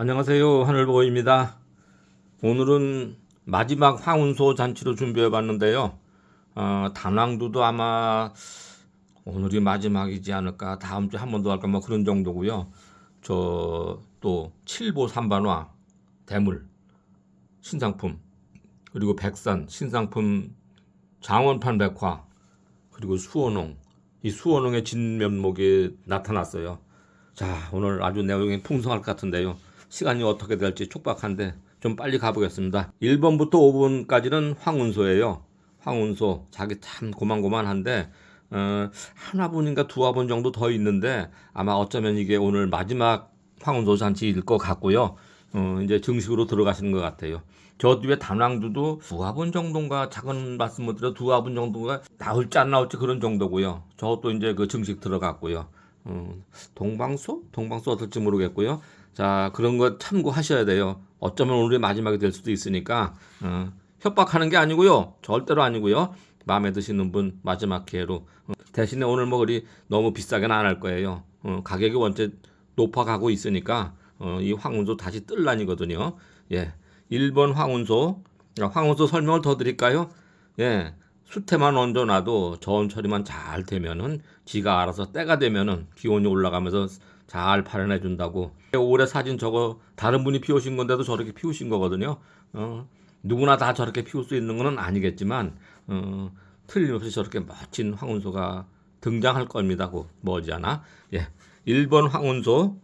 안녕하세요. 하늘보입니다. 오늘은 마지막 황운소 잔치로 준비해 봤는데요. 어, 단왕두도 아마 오늘이 마지막이지 않을까. 다음 주에 한 번 더 할까 뭐 그런 정도고요. 저 또 칠보 삼반화 대물 신상품 그리고 백산 신상품 장원판 백화 그리고 수원홍 이 수원홍의 진면목이 나타났어요. 자 오늘 아주 내용이 풍성할 것 같은데요. 시간이 어떻게 될지 촉박한데 좀 빨리 가보겠습니다. 1번부터 5번까지는 황운소예요. 황운소 자기 참 고만고만한데 어, 한 화분인가 두 화분 정도 더 있는데 아마 어쩌면 이게 오늘 마지막 황운소 잔치일 것 같고요. 어, 이제 정식으로 들어가시는 것 같아요. 저 뒤에 단왕두도 두 화분 정도인가 작은 말씀 못 드려 두 화분 정도가 나올지 안 나올지 그런 정도고요. 저것도 이제 그 정식 들어갔고요. 어, 동방소? 동방소 어떨지 모르겠고요. 자 그런 거 참고하셔야 돼요. 어쩌면 오늘이 마지막이 될 수도 있으니까 어, 협박하는 게 아니고요. 절대로 아니고요. 마음에 드시는 분 마지막 기회로 어, 대신에 오늘 뭐 그리 너무 비싸게는 안 할 거예요. 어, 가격이 원체 높아가고 있으니까 어, 이 황운소 다시 뜰란이거든요. 예, 1번 황운소 아, 황운소 설명을 더 드릴까요? 예, 수태만 얹어놔도 저온 처리만 잘 되면은 지가 알아서 때가 되면은 기온이 올라가면서 잘 발현해 준다고. 올해 사진 저거 다른 분이 피우신 건데도 저렇게 피우신 거거든요. 어, 누구나 다 저렇게 피울 수 있는 건 아니겠지만 어, 틀림없이 저렇게 멋진 황운소가 등장할 겁니다. 고 머지않아. 예. 1번 황운소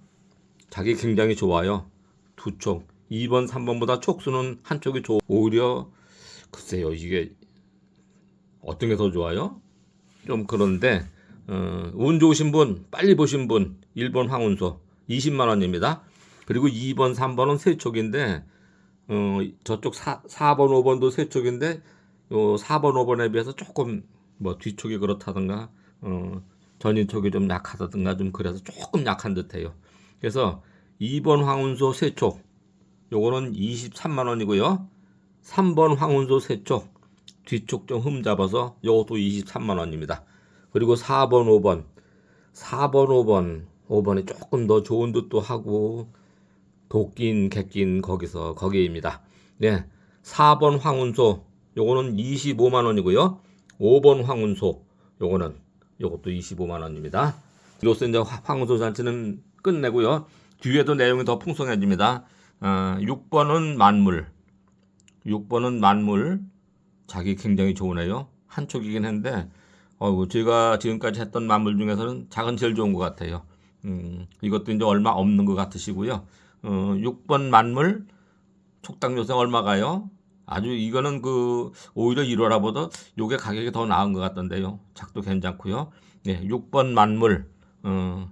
자기 굉장히 좋아요. 두 촉. 2번, 3번보다 촉수는 한쪽이 좋. 오히려 글쎄요 이게 어떤 게 더 좋아요? 좀 그런데 어, 운 좋으신 분, 빨리 보신 분 1번 황운소 20만 원입니다. 그리고 2번, 3번은 세 촉인데 어, 저쪽 4, 4번, 5번도 세 촉인데 요 4번, 5번에 비해서 조금 뭐 뒤촉이 그렇다든가 어, 전인촉이 좀 약하다든가 좀 그래서 조금 약한 듯해요. 그래서 2번 황운소 세 촉, 요거는 23만 원이고요. 3번 황운소 세 촉, 뒤쪽 좀 흠 잡아서 요것도 23만 원입니다. 그리고 4번, 5번, 4번, 5번, 5번이 조금 더 좋은 듯도 하고 도낀, 객낀 거기서 거기입니다. 네, 4번 황운소 요거는 25만 원이고요. 5번 황운소 요거는 요것도 25만 원입니다. 이로써 이제 화- 황운소 잔치는 끝내고요. 뒤에도 내용이 더 풍성해집니다. 아, 6번은 만물, 6번은 만물, 자기 굉장히 좋으네요. 한 촉이긴 한데, 어이구, 제가 지금까지 했던 만물 중에서는 작은 제일 좋은 것 같아요. 음, 이것도 이제 얼마 없는 것 같으시고요. 어, 6번 만물, 촉당 요새 얼마가요? 아주 이거는 그 오히려 1월화보다 요게 가격이 더 나은 것 같던데요. 작도 괜찮고요. 네, 6번 만물, 어,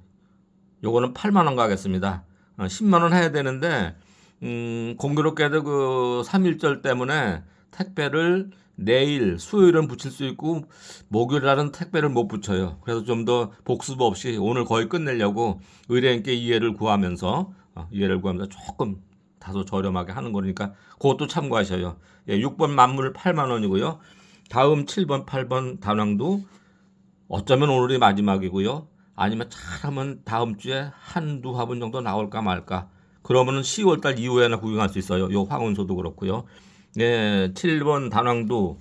요거는 8만 원 가겠습니다. 어, 10만 원 해야 되는데 음, 공교롭게도 그 3일절 때문에 택배를 내일 수요일은 붙일 수 있고 목요일 날은 택배를 못 붙여요. 그래서 좀 더 복습 없이 오늘 거의 끝내려고 의뢰인께 이해를 구하면서 어, 이해를 구하면서 조금 다소 저렴하게 하는 거니까 그것도 참고하셔요. 예, 6번 만물 8만 원이고요. 다음 7번, 8번 단왕도 어쩌면 오늘이 마지막이고요. 아니면 잘하면 다음 주에 한두 화분 정도 나올까 말까. 그러면은 10월달 이후에나 구경할 수 있어요. 요 황운소도 그렇고요. 네, 7번 단왕도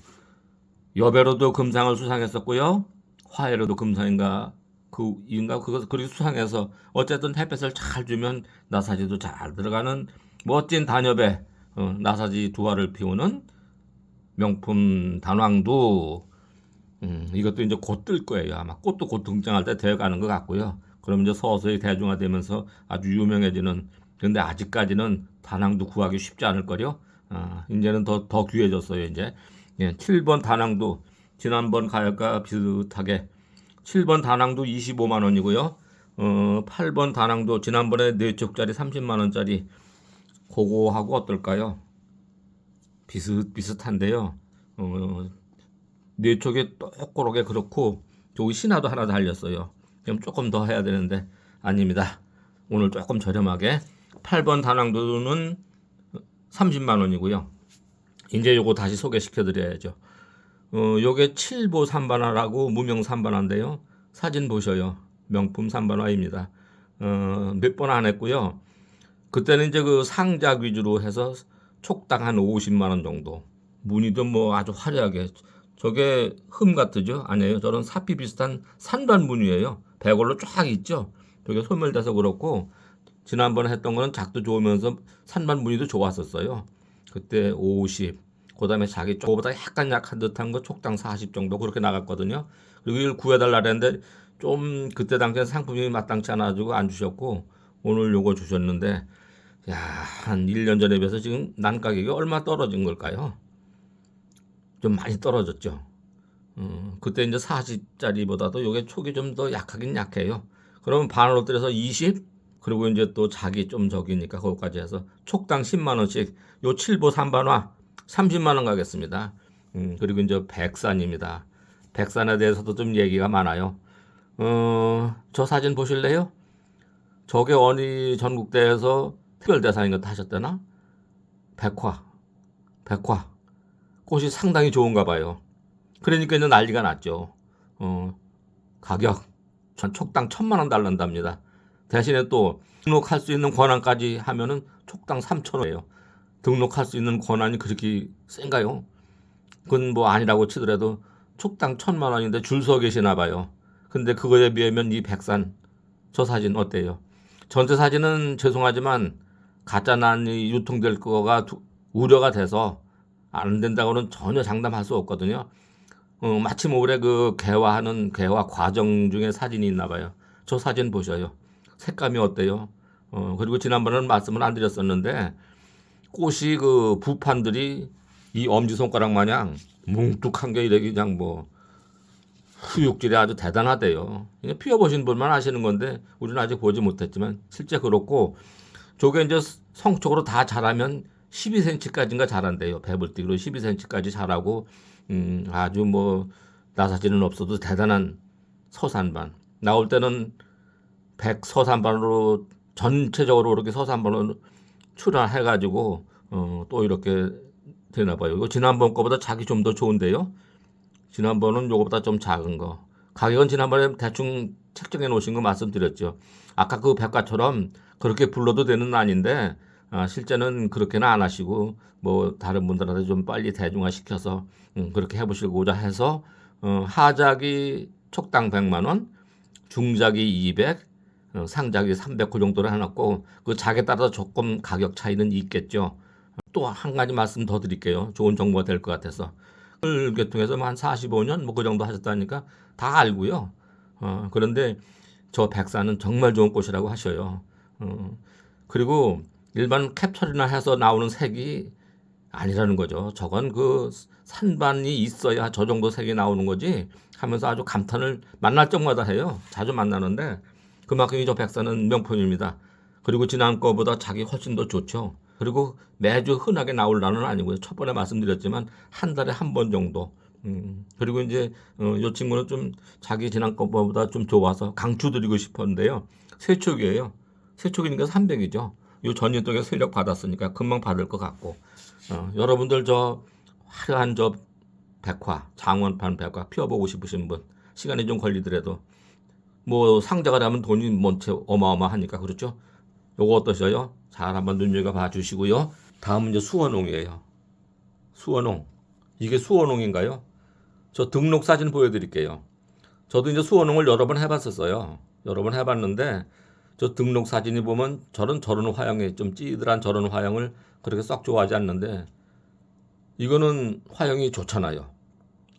여배로도 금상을 수상했었고요. 화해로도 금상인가 그 인가 그거 그렇게 수상해서 어쨌든 햇볕을 잘 주면 나사지도 잘 들어가는 멋진 단엽에 어, 나사지 두 알을 피우는 명품 단왕도 음, 이것도 이제 곧 뜰 거예요. 아마 꽃도 곧 등장할 때 되어가는 것 같고요. 그럼 이제 서서히 대중화되면서 아주 유명해지는. 근데 아직까지는 다낭도 구하기 쉽지 않을 거요. 아, 이제는 더, 더 귀해졌어요, 이제. 예, 7번 다낭도 지난번 가격과 비슷하게 7번 다낭도 25만 원이고요. 어, 8번 다낭도 지난번에 4쪽짜리 30만 원짜리 그거하고 어떨까요? 비슷 비슷한데요. 어, 네 쪽에 똑고르게 그렇고 저기 신화도 하나 달렸어요. 그럼 조금 더 해야 되는데 아닙니다. 오늘 조금 저렴하게 8번 다낭도는 30만 원이고요. 이제 요거 다시 소개시켜 드려야죠. 어, 요게 7보 삼반화라고 무명 삼반화인데요. 사진 보셔요. 명품 삼반화입니다. 어, 몇 번 안 했고요. 그때는 이제 그 상작 위주로 해서 촉당 한 50만 원 정도. 무늬도 뭐 아주 화려하게. 저게 흠 같으죠? 아니에요. 저런 사피 비슷한 산반 무늬예요. 배골로 쫙 있죠. 저게 소멸돼서 그렇고 지난번에 했던 거는 작도 좋으면서 산반 무늬도 좋았었어요. 그때 50. 그 다음에 자기 저보다 약간 약한 듯한 거 촉당 40 정도 그렇게 나갔거든요. 그리고 이걸 구해달라 그랬는데 좀 그때 당시에 상품이 마땅치 않아가지고 안 주셨고 오늘 요거 주셨는데 야, 한 1년 전에 비해서 지금 난 가격이 얼마 떨어진 걸까요? 좀 많이 떨어졌죠. 음, 그때 이제 40짜리보다도 요게 촉이 좀 더 약하긴 약해요. 그러면 반으로 들여서 20 그리고 이제 또 자기 좀 적이니까 그것까지 해서 촉당 10만 원씩 요 7보 3반화 30만 원 가겠습니다. 음, 그리고 이제 백산입니다. 백산에 대해서도 좀 얘기가 많아요. 어, 저 사진 보실래요? 저게 어느 전국대회에서 특별 대상인 것 하셨대나? 백화, 백화. 꽃이 상당히 좋은가 봐요. 그러니까 이제 난리가 났죠. 어, 가격 전 촉당 천만 원 달란답니다. 대신에 또 등록할 수 있는 권한까지 하면은 촉당 3천 원이에요. 등록할 수 있는 권한이 그렇게 센가요? 그건 뭐 아니라고 치더라도 촉당 천만 원인데 줄 서 계시나 봐요. 근데 그거에 비하면 이 백산 저 사진 어때요? 전체 사진은 죄송하지만 가짜 난이 유통될 거가 두- 우려가 돼서 안 된다고는 전혀 장담할 수 없거든요. 어, 마침 올해 그 개화하는 개화 과정 중에 사진이 있나 봐요. 저 사진 보셔요. 색감이 어때요? 어, 그리고 지난번에는 말씀을 안 드렸었는데 꽃이 그 부판들이 이 엄지손가락 마냥 뭉툭한 게 이렇게 그냥 뭐 후육질이 아주 대단하대요. 피워보신 분만 아시는 건데 우리는 아직 보지 못했지만 실제 그렇고 저게 이제 성적으로 다 자라면 12cm까지인가 자란대요. 배불띠기로 12cm까지 자라고 음, 아주 뭐 나사지는 없어도 대단한 서산반. 나올 때는 100 서산반으로 전체적으로 이렇게 서산반으로 출하해가지고 어, 또 이렇게 되나 봐요. 이거 지난번 거보다 자기 좀 더 좋은데요. 지난번은 요거보다 좀 작은 거. 가격은 지난번에 대충 책정해 놓으신 거 말씀드렸죠. 아까 그 백과처럼 그렇게 불러도 되는 아닌데 아, 실제는 그렇게는 안 하시고 뭐 다른 분들한테 좀 빨리 대중화 시켜서 음, 그렇게 해보시고자 해서 어, 하작이 촉당 100만 원, 중작이 200, 어, 상작이 300그 정도로 해놨고 그 작에 따라서 조금 가격 차이는 있겠죠. 또 한 가지 말씀 더 드릴게요. 좋은 정보가 될 것 같아서. 계통에서 한 45년 뭐 그 정도 하셨다니까 다 알고요. 어, 그런데 저 백사는 정말 좋은 꽃이라고 하셔요. 어, 그리고 일반 캡처리나 해서 나오는 색이 아니라는 거죠. 저건 그 산반이 있어야 저 정도 색이 나오는 거지 하면서 아주 감탄을 만날 적마다 해요. 자주 만나는데 그만큼 이저 백사는 명품입니다. 그리고 지난 거보다 자기 훨씬 더 좋죠. 그리고 매주 흔하게 나올라는 아니고요. 첫 번에 말씀드렸지만 한 달에 한 번 정도. 음, 그리고 이제 어, 이 친구는 좀 자기 지난 거보다 좀 좋아서 강추드리고 싶었는데요. 세촉이에요. 세촉이니까 300이죠. 요 전년동에 세력 받았으니까 금방 받을 것 같고 어, 여러분들 저 화려한 저 백화 장원판 백화 피워보고 싶으신 분 시간이 좀 걸리더라도 뭐 상자가 되면 돈이 뭔채 어마어마하니까 그렇죠? 요거 어떠셔요? 잘 한번 눈여겨봐 주시고요. 다음은 이제 수원홍이에요. 수원홍. 이게 수원홍인가요? 저 등록 사진 보여드릴게요. 저도 이제 수원홍을 여러 번 해봤었어요. 여러 번 해봤는데 저 등록 사진이 보면 저런 저런 화형에 좀 찌들한 저런 화형을 그렇게 썩 좋아하지 않는데 이거는 화형이 좋잖아요.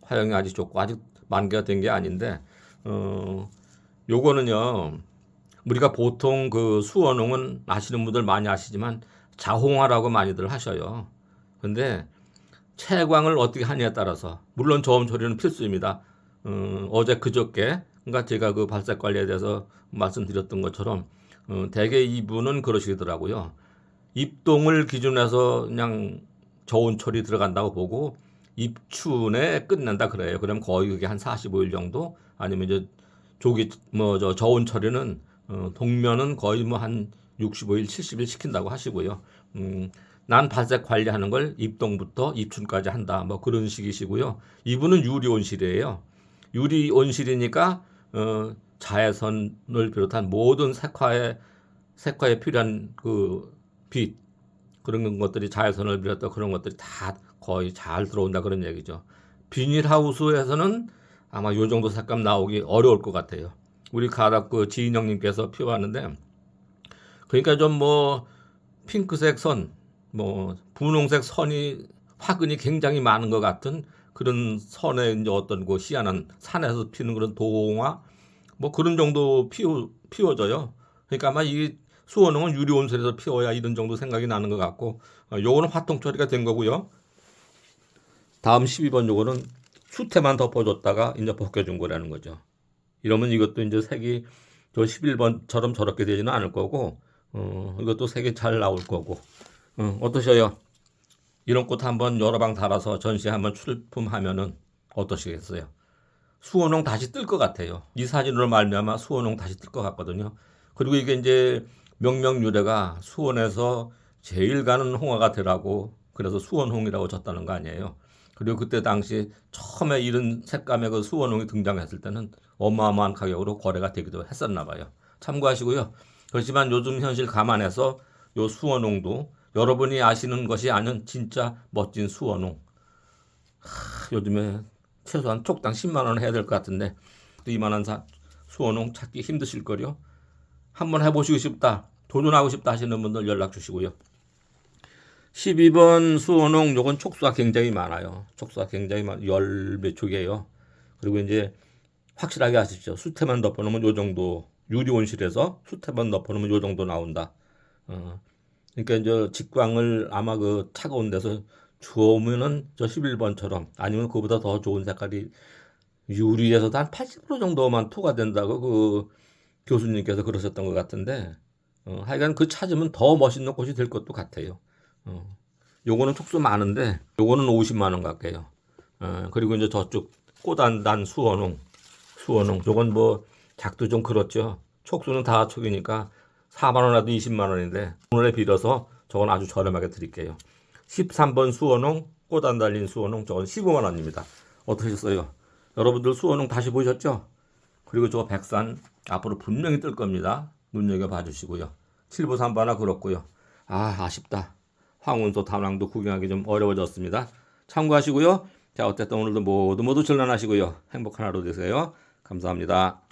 화형이 아직 좋고 아직 만개가 된 게 아닌데 어 요거는요 우리가 보통 그 수원홍은 아시는 분들 많이 아시지만 자홍화라고 많이들 하셔요. 근데 채광을 어떻게 하냐에 따라서 물론 저음 처리는 필수입니다. 어, 어제 그저께 그러니까 제가 그 발색 관리에 대해서 말씀드렸던 것처럼 어, 대개 이분은 그러시더라고요. 입동을 기준해서 그냥 저온 처리 들어간다고 보고 입춘에 끝낸다 그래요. 그럼 거의 그게 한 45일 정도 아니면 이제 조기 뭐 저 저온 처리는 어, 동면은 거의 뭐 한 65일, 70일 시킨다고 하시고요. 음, 난 발색 관리하는 걸 입동부터 입춘까지 한다. 뭐 그런 식이시고요. 이분은 유리 온실이에요. 유리 온실이니까 어, 자외선을 비롯한 모든 색화에 색화에 필요한 그 빛 그런 것들이 자외선을 비롯한 그런 것들이 다 거의 잘 들어온다 그런 얘기죠. 비닐하우스에서는 아마 요 정도 색감 나오기 어려울 것 같아요. 우리 가닥 그 지인 형님께서 피워봤는데 그러니까 좀 뭐 핑크색 선, 뭐 분홍색 선이 화근이 굉장히 많은 것 같은 그런 선에 이제 어떤 그 희한한 산에서 피는 그런 동화 뭐 그런 정도 피워 피워져요. 그러니까 아마 이 수원홍은 유리 온실에서 피워야 이런 정도 생각이 나는 것 같고 어, 요거는 화통 처리가 된 거고요. 다음 12번 요거는 수태만 덮어줬다가 이제 벗겨준 거라는 거죠. 이러면 이것도 이제 색이 저 11번처럼 저렇게 되지는 않을 거고 어, 이것도 색이 잘 나올 거고 어, 어떠셔요? 이런 꽃 한번 여러 방 달아서 전시에 한번 출품하면은 어떠시겠어요? 수원홍 다시 뜰 것 같아요. 이 사진으로 말미암아 수원홍 다시 뜰 것 같거든요. 그리고 이게 이제 명명 유래가 수원에서 제일 가는 홍화가 되라고 그래서 수원홍이라고 졌다는 거 아니에요. 그리고 그때 당시 처음에 이런 색감의 그 수원홍이 등장했을 때는 어마어마한 가격으로 거래가 되기도 했었나 봐요. 참고하시고요. 그렇지만 요즘 현실 감안해서 요 수원홍도 여러분이 아시는 것이 아닌 진짜 멋진 수원홍. 하, 요즘에 최소한 촉당 10만 원 해야 될 것 같은데 또 이만한 사, 수원홍 찾기 힘드실 거요. 한번 해보시고 싶다, 도전하고 싶다 하시는 분들 연락 주시고요. 12번 수원홍 요건 촉수가 굉장히 많아요. 촉수가 굉장히 많, 열몇 촉이에요. 그리고 이제 확실하게 아시죠? 수태만 덮어놓으면 요 정도 유리 온실에서 수태만 덮어놓으면 요 정도 나온다. 어, 그러니까 이제 직광을 아마 그 차가운 데서 주우면은 저 11번처럼 아니면 그보다 더 좋은 색깔이 유리에서도 한 80% 정도만 투가 된다고 그 교수님께서 그러셨던 것 같은데 어, 하여간 그 찾으면 더 멋있는 꽃이 될 것도 같아요. 어, 요거는 촉수 많은데 요거는 50만 원 가까이요. 어, 그리고 이제 저쪽 꽃안단 수원홍 수원홍 요건 뭐 작도 좀 그렇죠. 촉수는 다 촉이니까 4만 원이라도 20만 원인데 오늘에 빌어서 저건 아주 저렴하게 드릴게요. 13번 수원홍 꽃안 달린 수원홍 저건 15만 원입니다. 어떠셨어요? 여러분들 수원홍 다시 보셨죠? 그리고 저 백산 앞으로 분명히 뜰 겁니다. 눈여겨 봐주시고요. 7부 3바나 그렇고요. 아 아쉽다. 황운소 단왕도 구경하기 좀 어려워졌습니다. 참고하시고요. 자 어쨌든 오늘도 모두 모두 전란하시고요. 행복한 하루 되세요. 감사합니다.